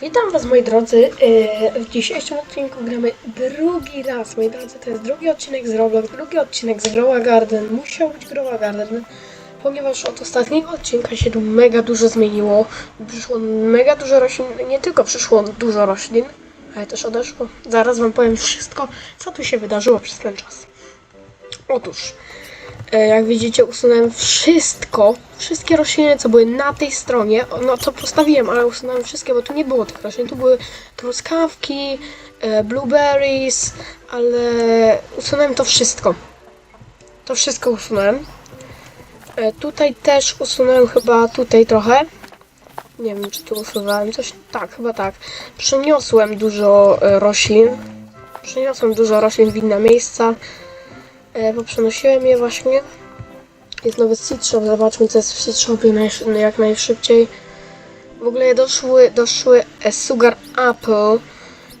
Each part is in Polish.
Witam Was moi drodzy. Yy, W dzisiejszym odcinku gramy drugi raz, moi drodzy. To jest drugi odcinek z Roblox, drugi odcinek z Growa Garden. Musiał być Growa Garden, ponieważ od ostatniego odcinka się tu mega dużo zmieniło. Przyszło mega dużo roślin, nie tylko przyszło dużo roślin, ale też odeszło. Zaraz Wam powiem wszystko, co tu się wydarzyło przez ten czas. Otóż, e, jak widzicie, usunąłem wszystko, wszystkie rośliny, co były na tej stronie. No to postawiłem, ale usunąłem wszystkie, bo tu nie było tych roślin. Tu były truskawki, e, blueberries, ale usunąłem to wszystko. To wszystko usunąłem. E, Tutaj też usunąłem chyba tutaj trochę. Nie wiem, czy tu usuwałem coś. Tak, chyba tak. Przeniosłem dużo e, roślin. Przeniosłem dużo roślin w inne miejsca. E, bo przenosiłem je właśnie. Jest nowy seed shop, zobaczmy co jest w seed najsz- jak najszybciej. W ogóle doszły, doszły e, Sugar Apple,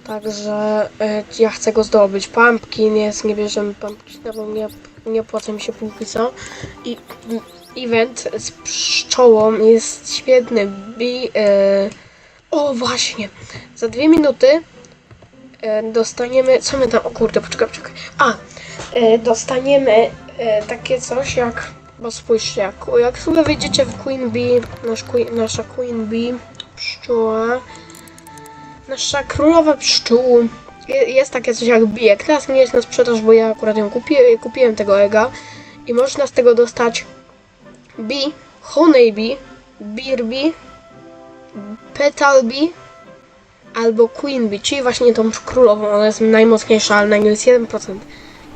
także e, ja chcę go zdobyć. Pumpkin jest, nie bierzemy pumpkina, bo nie, nie opłaca mi się póki co. I event z pszczołą jest świetny. Bi, e, o właśnie, za dwie minuty e, dostaniemy, co my tam, o kurde, poczekaj, poczekaj. A, dostaniemy e, takie coś jak, bo spójrzcie, jak, jak sobie wejdziecie w Queen Bee, nasz, queen, nasza Queen Bee, pszczoła, nasza królowa pszczół, je, jest takie coś jak bijek, teraz nie jest na sprzedaż, bo ja akurat ją kupiłem, kupiłem tego ega i można z tego dostać bee, honey bee, beer bee, petal bee, albo Queen Bee, czyli właśnie tą królową, ona jest najmocniejsza, ale na nią jest 1%.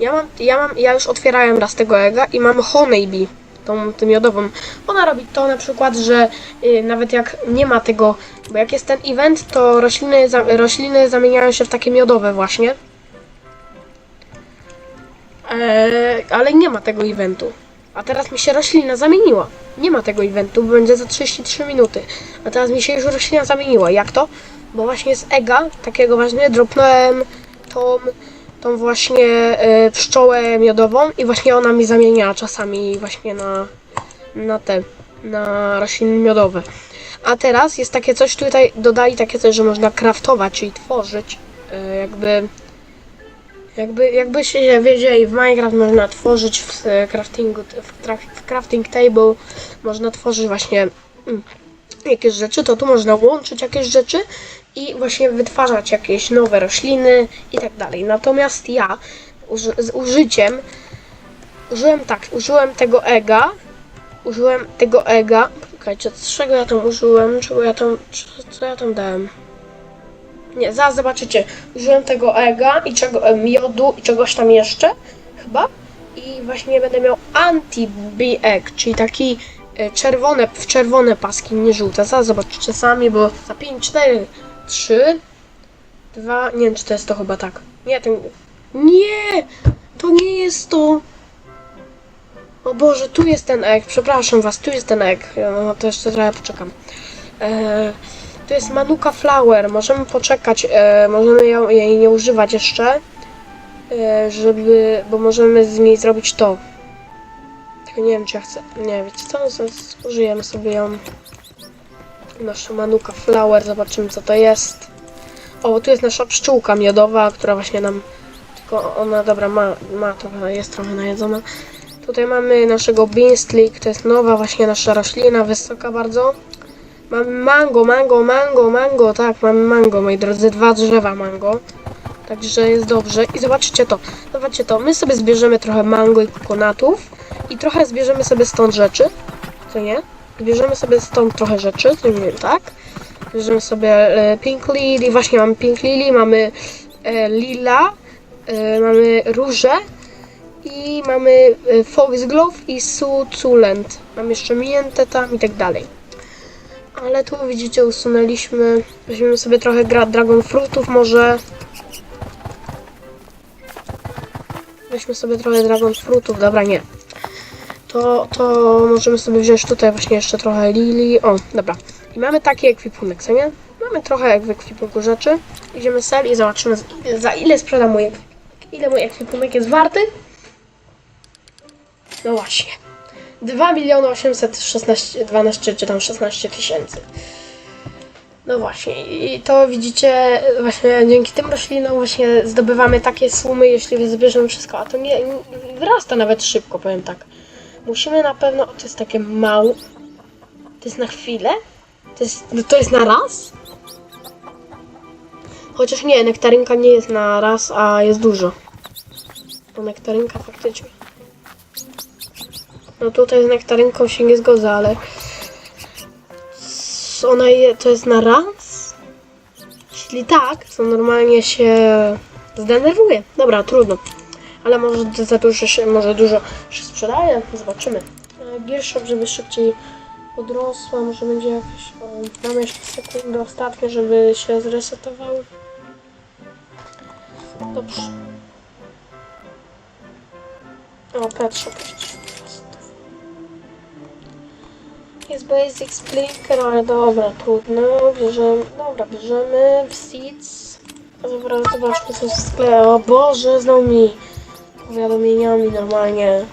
Ja mam, ja mam, ja już otwierałem raz tego ega i mam Honey Bee, tą, tą miodową. Ona robi to na przykład, że y, nawet jak nie ma tego, bo jak jest ten event, to rośliny, za, rośliny zamieniają się w takie miodowe właśnie. Eee, ale nie ma tego eventu. A teraz mi się roślina zamieniła. Nie ma tego eventu, bo będzie za 33 minuty. A teraz mi się już roślina zamieniła. Jak to? Bo właśnie z ega, takiego właśnie, dropnąłem tą, tą właśnie e, pszczołę miodową i właśnie ona mi zamienia czasami właśnie na, na te, na rośliny miodowe. A teraz jest takie coś, tutaj dodali takie coś, że można craftować, czyli tworzyć, e, jakby jakby, jakbyście wiedzieli, w Minecraft można tworzyć w e, craftingu, w, tra- w crafting table można tworzyć właśnie mm, jakieś rzeczy, to tu można łączyć jakieś rzeczy i właśnie wytwarzać jakieś nowe rośliny i tak dalej. Natomiast ja z użyciem użyłem tak, użyłem tego ega, użyłem tego ega, czekajcie, z czego ja tam użyłem, czego ja tam, co ja tam dałem? Nie, zaraz zobaczycie. Użyłem tego ega i czego, e, miodu i czegoś tam jeszcze, chyba. I właśnie będę miał anti-bee egg, czyli taki e, czerwone, w czerwone paski, nie żółte. Zaraz zobaczycie sami, bo za 5, 4, 3, 2, nie wiem czy to jest to chyba tak. Nie. Nie! To nie jest to! O Boże, tu jest ten egg, przepraszam was, tu jest ten. Ja, No to jeszcze trochę poczekam. Eee, to jest Manuka Flower. Możemy poczekać, e, możemy ją, jej nie używać jeszcze, e, żeby, bo możemy z niej zrobić to. Tylko nie wiem, czy ja chcę. Nie, wiecie co? Użyjemy sobie ją. Nasza Manuka Flower, zobaczymy co to jest. O, tu jest nasza pszczółka miodowa, która właśnie nam. Tylko ona, dobra, ma, ma trochę, jest trochę najedzona. Tutaj mamy naszego Beanstalk, to jest nowa właśnie nasza roślina, wysoka bardzo. Mamy mango, mango, mango, mango, tak, mamy mango, moi drodzy, dwa drzewa mango. Także jest dobrze. I zobaczcie to, zobaczcie to, my sobie zbierzemy trochę mango i kokonatów i trochę zbierzemy sobie stąd rzeczy, co nie? Zbierzemy sobie stąd trochę rzeczy, nie tak? Bierzemy sobie e, pink lily, właśnie mamy pink lily, mamy e, lila, e, mamy róże i mamy e, foxglove i suculent. Mam jeszcze miętę tam i tak dalej. Ale tu widzicie, usunęliśmy. Weźmiemy sobie trochę gra dragon fruitów może. Weźmy sobie trochę dragon fruitów, dobra, nie. To, to możemy sobie wziąć tutaj właśnie jeszcze trochę lili. O, dobra. I mamy taki ekwipunek, co nie? Mamy trochę w ekwipunku rzeczy. Idziemy sel i zobaczymy za ile sprzeda mój. Ile mój ekwipunek jest warty? No właśnie. 2 miliony 816, 12 czy tam 16 tysięcy. No właśnie, i to widzicie, właśnie dzięki tym roślinom właśnie zdobywamy takie sumy, jeśli zbierzemy wszystko, a to nie, nie wyrasta nawet szybko, powiem tak. Musimy na pewno, to jest takie małe, to jest na chwilę, to jest, no to jest na raz? Chociaż nie, nektarynka nie jest na raz, a jest dużo. Bo nektarynka faktycznie. No tutaj z nektarynką się nie zgodzę, ale ona je, to jest na raz? Jeśli tak, to normalnie się zdenerwuje. Dobra, trudno. Ale może za dużo się, może dużo się sprzedaje. Zobaczymy. Gierszok, żeby szybciej podrosła, może będzie jakieś... O, jeszcze sekundę ostatnie, żeby się zresetowały. Dobrze. O, Petrze, Jest basic splicker, ale dobra, trudno. Bierzemy, dobra, bierzemy seeds. Zobaczmy co jest w sklepie. O Boże, znowu mi powiadomieniami normalnie.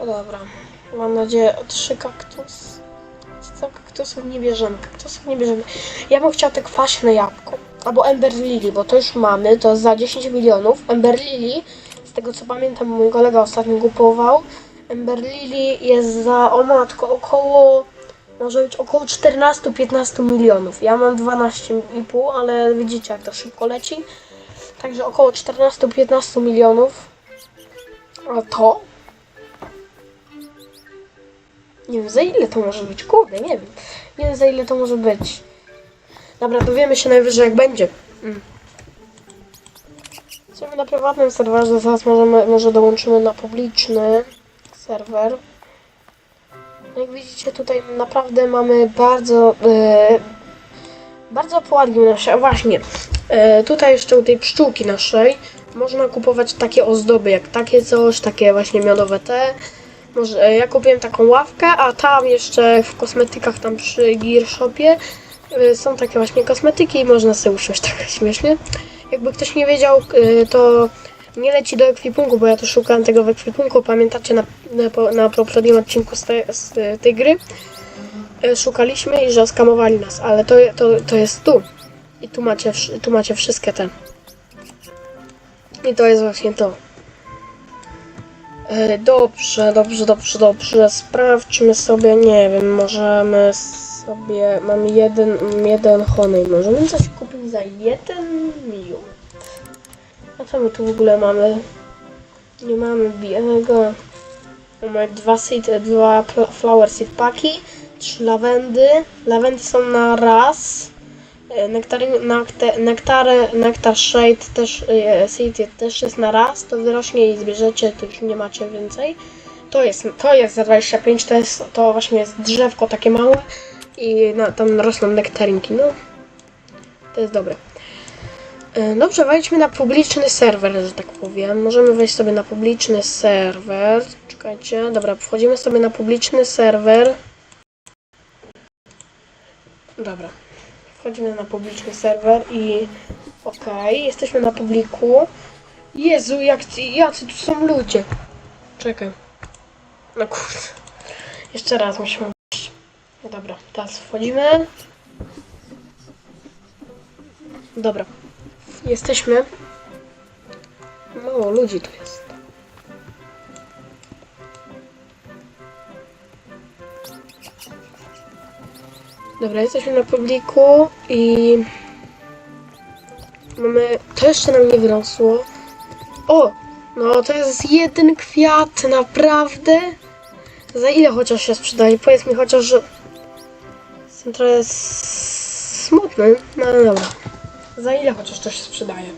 O dobra, mam nadzieję, o trzy kaktus. Co kaktusów nie bierzemy, kaktusów nie bierzemy. Ja bym chciał te kwaśne jabłko. Albo Ember Lily, bo to już mamy, to za 10 milionów. Ember Lily, z tego co pamiętam, mój kolega ostatnio kupował. Ember Lily jest za, o matko, około, może być około 14-15 milionów. Ja mam 12,5, ale widzicie jak to szybko leci. Także około 14-15 milionów. A to? Nie wiem za ile to może być, kurde, nie wiem. Nie wiem za ile to może być. Dobra, dowiemy się najwyżej jak będzie. Mm. Na prywatnym serwerze, zaraz możemy, może dołączymy na publiczny serwer. No Jak widzicie tutaj naprawdę mamy bardzo e, bardzo poładnie nasze, a właśnie e, tutaj jeszcze u tej pszczółki naszej można kupować takie ozdoby jak takie coś, takie właśnie miodowe te. Może, e, ja kupiłem taką ławkę, a tam jeszcze w kosmetykach tam przy Gear Shopie y, są takie właśnie kosmetyki i można sobie usiąść tak śmiesznie. Jakby ktoś nie wiedział, to nie leci do ekwipunku, bo ja tu szukałem tego w ekwipunku. Pamiętacie na, na, na poprzednim odcinku z, te, z tej gry? Szukaliśmy i że skamowali nas, ale to, to, to jest tu. I tu macie, tu macie wszystkie te. I to jest właśnie to. E, Dobrze, dobrze, dobrze, dobrze. Sprawdźmy sobie, nie wiem, możemy sobie. Mam jeden, jeden honey. Możemy coś kupić za jeden milion. A co my tu w ogóle mamy? Nie mamy białego. Mamy dwa seed, dwa flower seed paki, trzy lawendy. Lawendy są na raz. Nektary, nektar, shade też, e, seed też jest na raz, to wyrośnie i zbierzecie, to już nie macie więcej. To jest, to jest za 25, to jest, to właśnie jest drzewko takie małe i na, tam rosną nektarynki, no. To jest dobre. E, Dobrze, wejdźmy na publiczny serwer, że tak powiem. Możemy wejść sobie na publiczny serwer. Czekajcie, dobra, wchodzimy sobie na publiczny serwer. Dobra. Wchodzimy na publiczny serwer i okej, jesteśmy na publiku. Jezu, jak ci, jacy tu są ludzie. Czekaj. No kurde. Jeszcze raz musimy Dobra, teraz wchodzimy. Dobra. Jesteśmy. Mało ludzi tu jest. Dobra, jesteśmy na publiku i mamy. To jeszcze nam nie wyrosło. O! No to jest jeden kwiat, naprawdę? Za ile chociaż się sprzedaje? Powiedz mi chociaż, że. Jestem trochę smutny, no ale dobra. Za ile chociaż to się sprzedaje?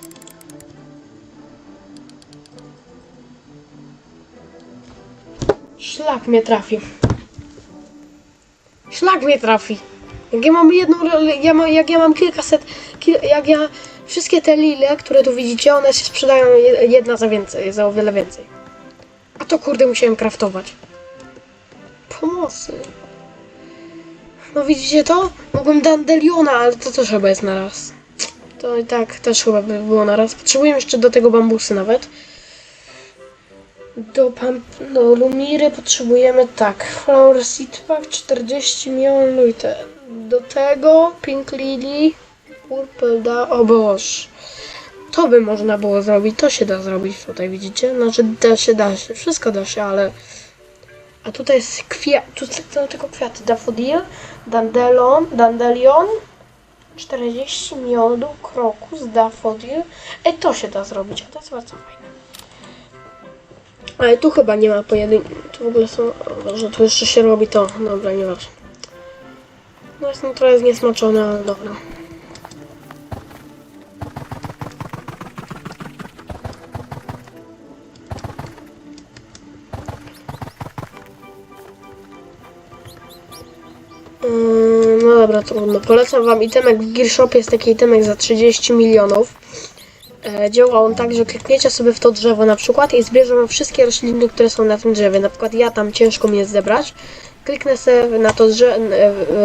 Szlak mnie trafi. Szlak mnie trafi. Jak ja mam jedną, ja mam, jak ja mam kilkaset, kil, jak ja, wszystkie te lile, które tu widzicie, one się sprzedają je- jedna za więcej, za o wiele więcej. A to kurde musiałem kraftować. Pomocy. No widzicie to? Mogłem dandeliona, ale to też chyba jest na raz. To i tak też chyba by było na raz. Potrzebuję jeszcze do tego bambusy nawet. Do, pam, do Lumiry potrzebujemy tak. Flower Seed Pack 40 milionów i te. Do tego Pink Lily, Purple da. O Boż. To by można było zrobić. To się da zrobić tutaj, widzicie? Znaczy da się, da się. Wszystko da się, ale. A tutaj jest kwiat. Tu są tylko kwiaty. Daffodil, Dandelon, Dandelion. 40 miodów, krokus, daffodil. Ej, to się da zrobić, a to jest bardzo fajne. Ale tu chyba nie ma pojedynku. Tu w ogóle są. o, Że tu jeszcze się robi to. Dobra, nieważne. No jest no trochę zniesmaczone, ale dobra. Yy, No dobra, trudno. Polecam wam itemek w Gearshopie, jest taki itemek za 30 milionów. E, Działa on tak, że klikniecie sobie w to drzewo na przykład i zbierze wam wszystkie rośliny, które są na tym drzewie. Na przykład ja tam ciężko mi jest zebrać. Kliknę sobie na to drzewo,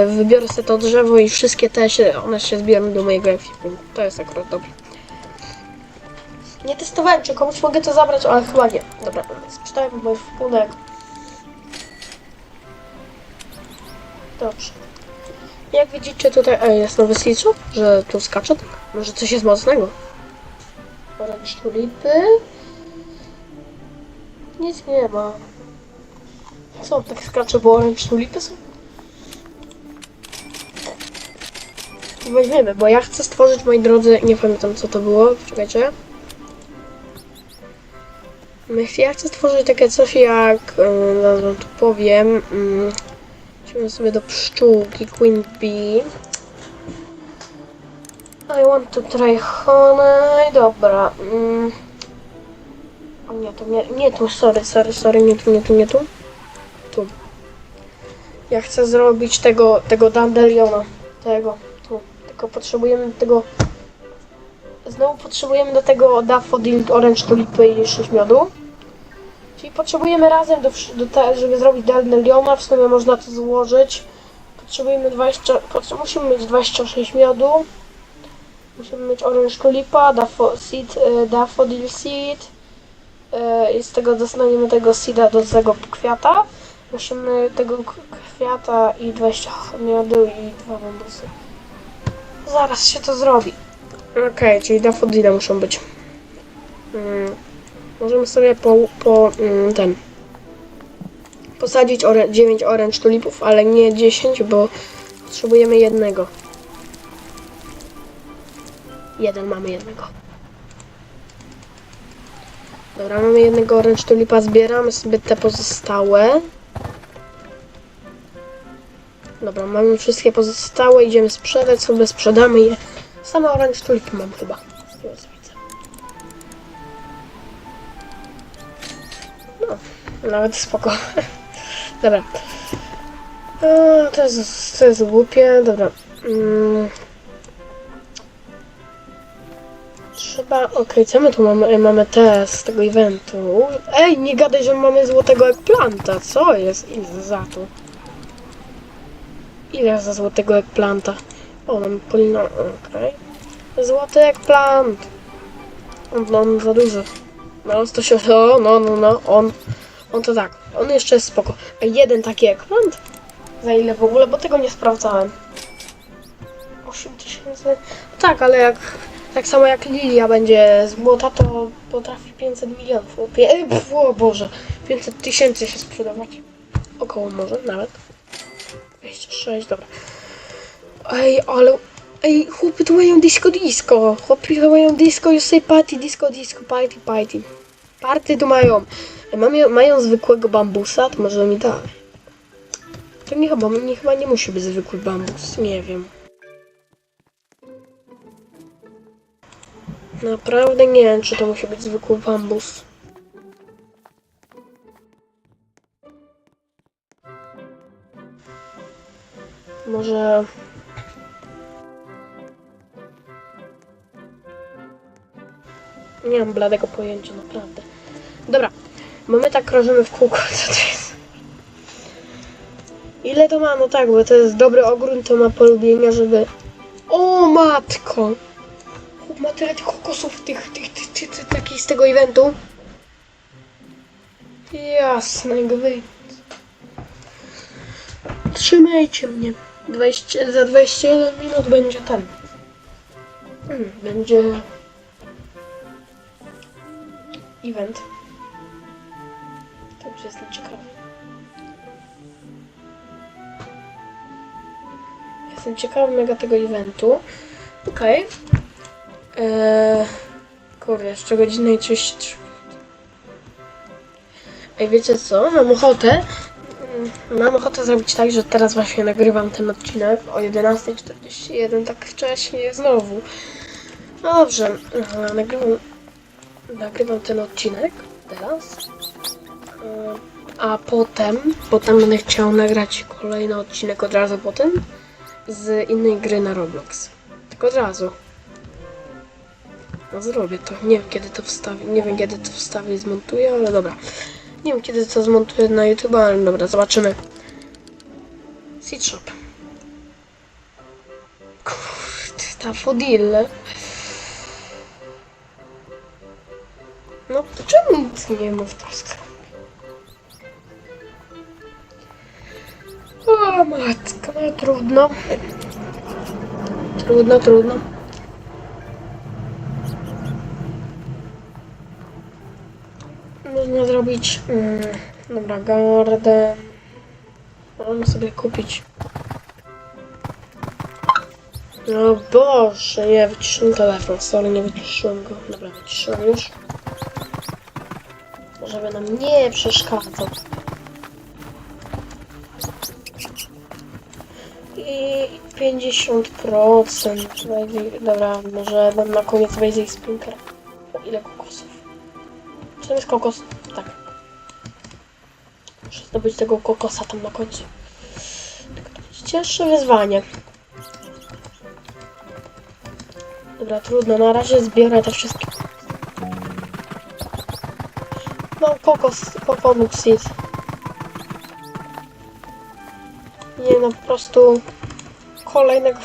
wybiorę sobie to drzewo i wszystkie te się, one się zbiorą do mojego ekwipunku. To jest akurat dobre. Nie testowałem, czy komuś mogę to zabrać, ale chyba nie. Dobra, sprzedałem mój wpłynek. Dobrze. Jak widzicie tutaj ej, jest nowy sliczu, że tu skacze. tak? Może coś jest mocnego. Orange tulipy. Nic nie ma. Co, tak skacze, bo orange tulipy są? Weźmiemy, bo ja chcę stworzyć, moi drodzy, nie pamiętam co to było, czekajcie. Ja chcę stworzyć takie coś jak, zaraz wam tu powiem, mm, sobie do pszczółki, Queen Bee. I want to try honey. Dobra. Mm. Nie, to nie, nie tu, sorry, sorry, sorry, nie tu, nie tu, nie tu. Tu. Ja chcę zrobić tego, tego dandeliona. Tego, tu. Tylko potrzebujemy tego... Znowu potrzebujemy do tego daffodil, orange tulipy i 6 miodu. Czyli potrzebujemy razem, do, do te, żeby zrobić dandeliona, w sumie można to złożyć. Potrzebujemy 20, potrze- musimy mieć 26 miodu. Musimy mieć orange tulipa, daffo, seed, e, daffodil seed. E, I z tego dostaniemy tego seeda do tego kwiata. Musimy tego kwiata i 20 miodu i dwa bambusy. Zaraz się to zrobi. Okej, czyli daffodile muszą być. Mm. Możemy sobie po, po mm, ten posadzić ore, 9 orange tulipów, ale nie 10, bo potrzebujemy jednego. Jeden mamy jednego. Dobra, mamy jednego orange tulipa, zbieramy sobie te pozostałe. Dobra, mamy wszystkie pozostałe, idziemy sprzedać sobie, sprzedamy je. Same orange tulipy mam chyba. No, nawet spoko. Dobra. To, jest, to jest głupie. Dobra. Mm. Trzeba. Okej, co my tu mamy? Mamy te z tego eventu. Ej, nie gadaj, że mamy złotego eggplanta. Co jest? Ile za to? Ile za złotego eggplanta? O, mam polino. Okej. Złoty eggplant. On, on za duży. No, to się. O, no, no, no. On. On to tak. On jeszcze jest spoko. A jeden taki ekrant? Za ile w ogóle? Bo tego nie sprawdzałem. 8 tysięcy. Tak, ale jak. Tak samo jak Lilia będzie z błota, to potrafi 500 milionów. O, pie, e, pf, o Boże. 500 tysięcy się sprzedawać. Około może nawet. 26, dobra. Ej, ale. Ej, chłopy tu mają disco disco. Chłopy tu mają disco, you say party, disco disco, party, party. Party tu mają. Mają, mają zwykłego bambusa, to może mi da. To nie chyba, nie, chyba nie musi być zwykły bambus, nie wiem. Naprawdę nie wiem, czy to musi być zwykły bambus. Może... Nie mam bladego pojęcia, naprawdę. Dobra, bo my tak krążymy w kółko, co to jest? Ile to ma? No tak, bo to jest dobry ogród, to ma polubienia, żeby... O matko! Ma tyle tych kokosów, tych, tych, tych, tych, tych takich z tego eventu. Jasne, gwint. Trzymajcie mnie. 20, za 21 minut będzie ten. Hmm, będzie event. Także jestem ciekawy. Jestem ciekawy mega tego eventu. Okej. Eee, kurde, jeszcze godzina i 33. Ej, wiecie co? Mam ochotę. mm, Mam ochotę zrobić tak, że teraz właśnie nagrywam ten odcinek o 11.41, tak wcześnie znowu. No dobrze, nagrywam, nagrywam ten odcinek teraz. E, A potem, potem będę chciał nagrać kolejny odcinek od razu potem z innej gry na Roblox. Tak od razu. No zrobię to. Nie wiem kiedy to wstawię. Nie wiem kiedy to wstawię i zmontuję, ale dobra. Nie wiem kiedy to zmontuję na YouTube, ale dobra, zobaczymy. Seed Shop. Kurde, ta fodille. No to czemu nic nie ma w tym? O matka, no trudno. Trudno, trudno. Można zrobić... Mm, dobra, gardę. Możemy sobie kupić... No Boże, nie, wyciszyłem telefon. Sorry, nie wyciszyłem go. Dobra, wyciszyłem już. Żeby nam nie przeszkadzał. I 50%. Basic- Dobra, może dam na koniec Basic Sprinter. Ile kokosów? Tam jest kokos? Tak. Muszę zdobyć tego kokosa tam na końcu. Będzie cięższe wyzwanie. Dobra, trudno. Na razie zbiorę te wszystkie. No, kokos, kokonut seed. Nie no, po prostu kolejnego.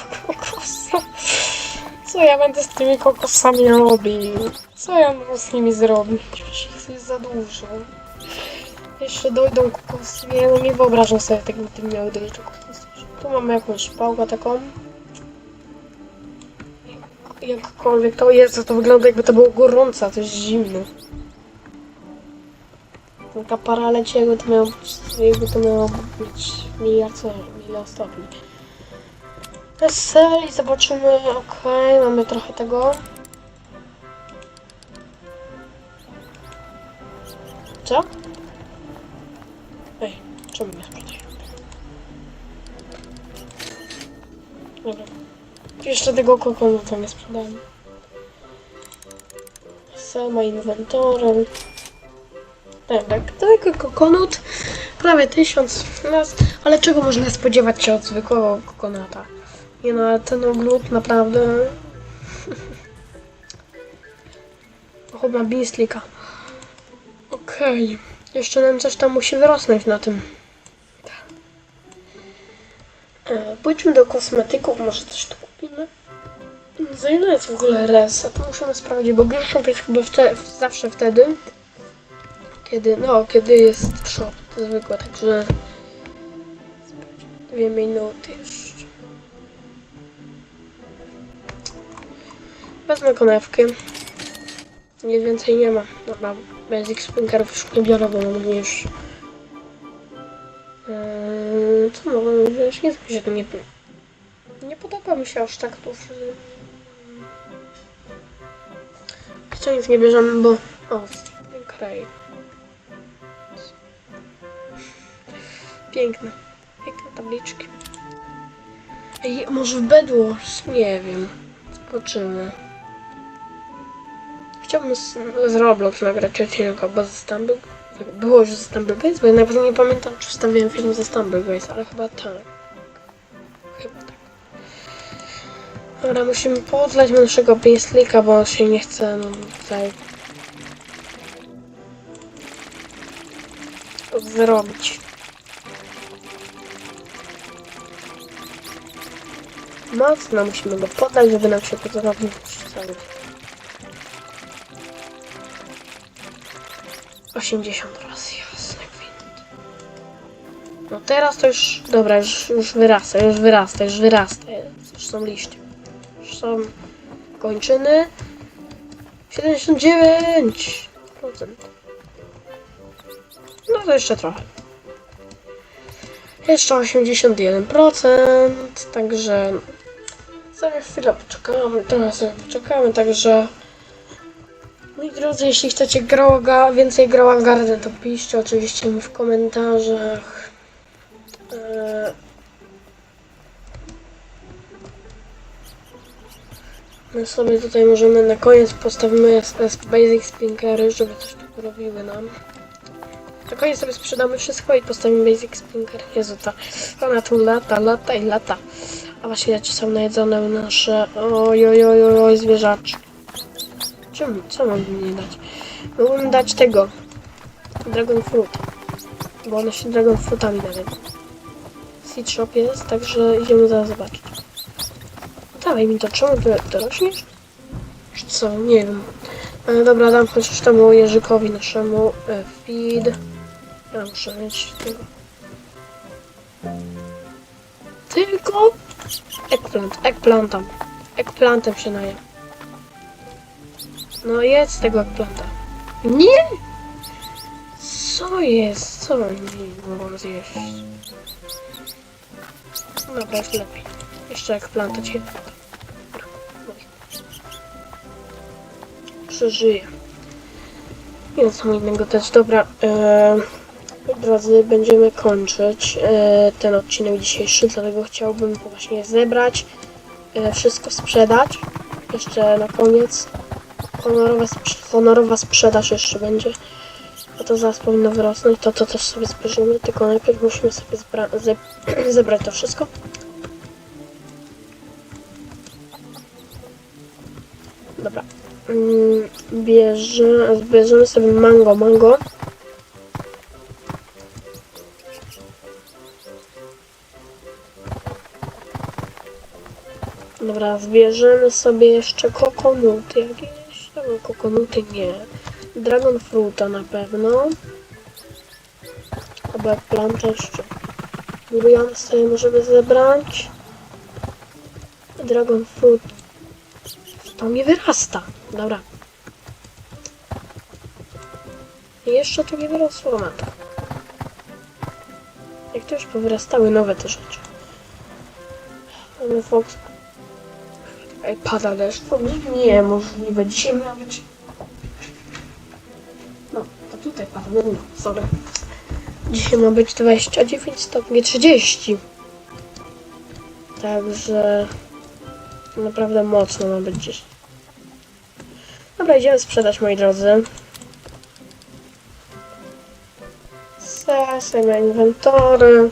Co ja będę z tymi kokosami robił? Co ja mam z nimi zrobić? Przecież jest za dużo. Jeszcze dojdą kokosy. Nie, no nie wyobrażam sobie tego, gdybym miał dojść do kokosów. Tu mamy jakąś pałkę taką. Jak- Jakkolwiek to jest, to wygląda jakby to było gorące, a to jest zimne. Taka para leci, jakby to miało jakby to miało być miliard, miliard stopni. Wesel i zobaczymy, okej, mamy trochę tego. Co? Ej, czemu mnie sprawdziłem? Dobra. Jeszcze tego kokonu to nie sprzedałem. Sama inwentorem. Tak. Tylko kokonut. Prawie tysiąc raz. Ale czego można spodziewać się od zwykłego kokonata? Nie no, ten ogród naprawdę... Chyba bislika. Okej. Jeszcze nam coś tam musi wyrosnąć na tym. E, pójdźmy do kosmetyków, może coś tu kupimy. Za ile jest w ogóle reset? Musimy sprawdzić, bo Greenshop jest chyba wte, zawsze wtedy, kiedy, no, kiedy jest shop, to zwykłe, także dwie minuty jeszcze. Wezmę konewkę. Nic więcej nie ma. Dobra, basic sprinterów już nie biorę, bo mam już... Eee, co mogę wziąć? Nic mi się tu nie... Nie podoba mi się aż tak tu... Co nic nie bierzemy, bo... O, kraj. Piękne. Piękne tabliczki. Ej, może w Bedwars? Nie wiem. Zobaczymy. Chciałbym z, z Roblox nagrać odcinek, bo ze Stumble... Było już ze Stumble Base, bo ja nawet nie pamiętam, czy wstawiłem film ze Stumble Base, ale chyba tak. Chyba tak. Dobra, musimy poddać naszego Paisleyka, bo on się nie chce no, tutaj zrobić. Mocno musimy go poddać, żeby nam się to zrobić. 80 razy, jas. No teraz to już, dobra, już, już wyrasta, już wyrasta, już wyrasta. Już są liście. Już są kończyny. 79%. No to jeszcze trochę. Jeszcze 81%, także sobie chwilę poczekamy, trochę sobie poczekamy, także moi drodzy, jeśli chcecie grałaga, więcej grała gardę, to piszcie oczywiście mi w komentarzach. Eee, My sobie tutaj możemy na koniec postawimy Basic Spinkery, żeby coś tu robiły nam. Na koniec sobie sprzedamy wszystko i postawimy Basic Spinker. Jezu, ta ona tu lata, lata i lata. A właśnie, czy są najedzone nasze... Oj, oj, oj, oj, oj zwierzaczki. Co mam nie dać? Mógłbym dać tego. Dragon Fruit. Bo one się Dragon Fruitami dają. Seed Shop jest, także idziemy zaraz zobaczyć. Dawaj mi to, czemu ty dorośniesz? Co? Nie wiem. E, dobra, dam chociaż temu Jerzykowi naszemu e, feed. Ja muszę mieć tego. Tylko eggplant, eggplantem. Eggplantem się najem. No jedz z tego eggplanta. Nie! Co jest? Co oni mogą zjeść? Dobra, jest lepiej. Jeszcze eggplanta cię. Przeżyję. Więc co innego też. Dobra, e, drodzy, będziemy kończyć e, ten odcinek dzisiejszy, dlatego chciałbym właśnie zebrać, e, wszystko sprzedać. Jeszcze na koniec honorowa, honorowa sprzedaż jeszcze będzie. A to zaraz powinno wyrosnąć, to to też sobie zbierzemy, tylko najpierw musimy sobie ze- zebrać to wszystko. Dobra. Mm, Bierze, bierzemy sobie mango, mango. Dobra, zbierzemy sobie jeszcze kokonuty jakieś. Dobra, kokonuty nie. Dragon fruta na pewno. Albo jak planta jeszcze. Burian sobie możemy zebrać. Dragon fruit. To mi wyrasta. Dobra. Jeszcze to nie wyrosło matko. Jak to już powyrastały nowe te rzeczy. Mamy Fox. Pada deszcz. Nie możliwe. Dzisiaj ma być... No, to tutaj pada. No, sorry. Dzisiaj ma być 29 stopni 30. Także... Naprawdę mocno ma być dziś. Dobra, idziemy sprzedać, moi drodzy. Sesja, inwentory.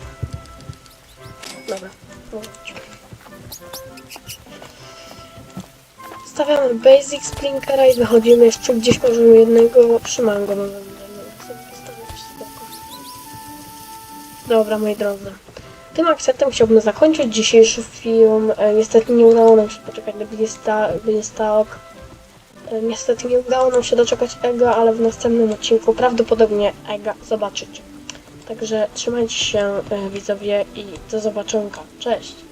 Stawiamy basic splinkera i wychodzimy jeszcze gdzieś możemy jednego przy mango możemy sobie postawić spoko. Dobra, moi drodzy. Tym akcentem chciałbym zakończyć dzisiejszy film. E, niestety nie udało nam się poczekać do 20, 20 ok. E, niestety nie udało nam się doczekać Ega, ale w następnym odcinku prawdopodobnie Ega zobaczycie. Także trzymajcie się e, widzowie i do zobaczonka. Cześć!